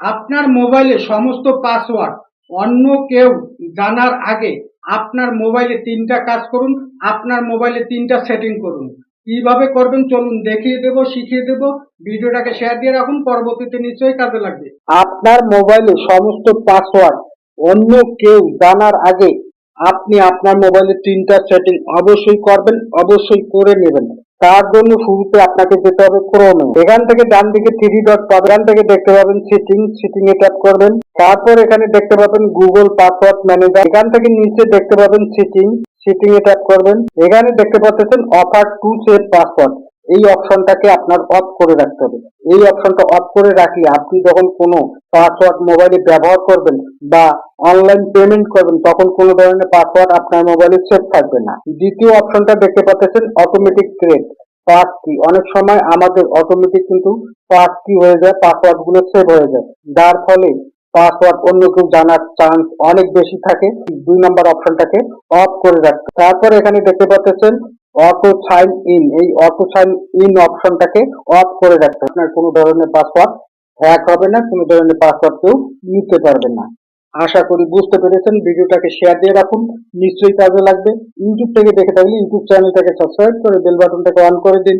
আপনার মোবাইলে সমস্ত পাসওয়ার্ড অন্য কেউ জানার আগে আপনার মোবাইলে তিনটা কাজ করুন, আপনার মোবাইলে তিনটা সেটিং করুন। কীভাবে করবেন চলুন দেখিয়ে দেব, শিখিয়ে দেব। ভিডিওটাকে শেয়ার দিয়ে রাখুন, পরবর্তীতে নিশ্চয়ই কাজে লাগবে। আপনার মোবাইলে সমস্ত পাসওয়ার্ড অন্য কেউ জানার আগে আপনি আপনার মোবাইলে তিনটা সেটিং অবশ্যই করবেন, অবশ্যই করে নেবেন। তার জন্য শুরুতে আপনাকে যেতে হবে ক্রোমে এখান থেকে ডান দিকে থ্রি ডট পাবেন। থেকে দেখতে পাবেন সিটিং সিটিং এ ট্যাপ করবেন। তারপর এখানে দেখতে পাবেন গুগল পাসওয়ার্ড ম্যানেজার এখান থেকে নিচে দেখতে পাবেন সিটিং সিটিং এ ট্যাপ করবেন। এখানে দেখতে পাচ্ছেন অফার টু সেভ পাসওয়ার্ড এই অপশনটাকে আপনার অফ করে রাখতে হবে। এই অপশনটা অফ করে রাখলে আপনি যখন কোনো পাসওয়ার্ড মোবাইলে ব্যবহার করবেন বা অনলাইন পেমেন্ট করবেন, তখন কোনো ধরনের পাসওয়ার্ড আপনার মোবাইলে সেভ থাকবে না। দ্বিতীয় অপশনটা দেখতে পাচ্ছেন অটোমেটিক ক্রিয়েট পাস কি অনেক সময় আমাদের অটোমেটিক কিন্তু পাস কি হয়ে যায় পাসওয়ার্ডগুলো সেভ হয়ে যায়। যার ফলে পাসওয়ার্ড অন্য কেউ জানার চান্স অনেক বেশি থাকে। দুই নম্বর অপশনটাকে অফ করে রাখতে তারপর এখানে দেখতে পাচ্ছেন অটো সাইন ইন এই অটো সাইন ইন অপশনটাকে অফ করে রাখতে আপনার কোনো ধরনের পাসওয়ার্ড হ্যাক হবে না, কোনো ধরনের পাসওয়ার্ড কেউ নিতে পারবে না। আশা করি বুঝতে পেরেছেন। ভিডিওটাকে শেয়ার দিয়ে রাখুন। নিশ্চয়ই কাজে লাগবে। ইউটিউব থেকে দেখে থাকলে ইউটিউব চ্যানেলটাকে সাবস্ক্রাইব করে বেল বাটনটাকে অন করে দিন।